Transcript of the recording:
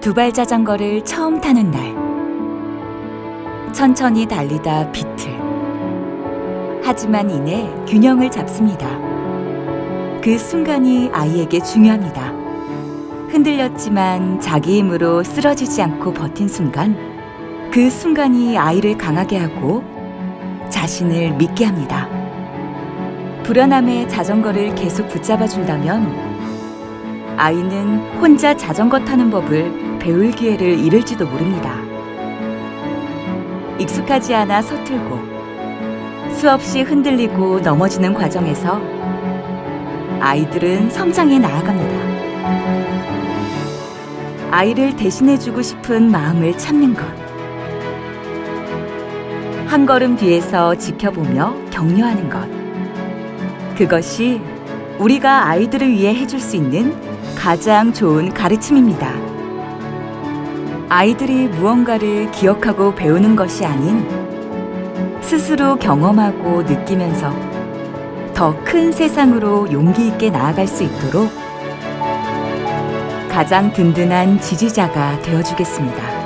두발 자전거를 처음 타는 날. 천천히 달리다 비틀. 하지만 이내 균형을 잡습니다. 그 순간이 아이에게 중요합니다. 흔들렸지만 자기 힘으로 쓰러지지 않고 버틴 순간, 그 순간이 아이를 강하게 하고 자신을 믿게 합니다. 불안함에 자전거를 계속 붙잡아 준다면 아이는 혼자 자전거 타는 법을 배울 기회를 잃을지도 모릅니다. 익숙하지 않아 서툴고 수없이 흔들리고 넘어지는 과정에서 아이들은 성장해 나아갑니다. 아이를 대신해주고 싶은 마음을 참는 것. 한 걸음 뒤에서 지켜보며 격려하는 것. 그것이 우리가 아이들을 위해 해줄 수 있는 가장 좋은 가르침입니다. 아이들이 무언가를 기억하고 배우는 것이 아닌 스스로 경험하고 느끼면서 더 큰 세상으로 용기 있게 나아갈 수 있도록 가장 든든한 지지자가 되어주겠습니다.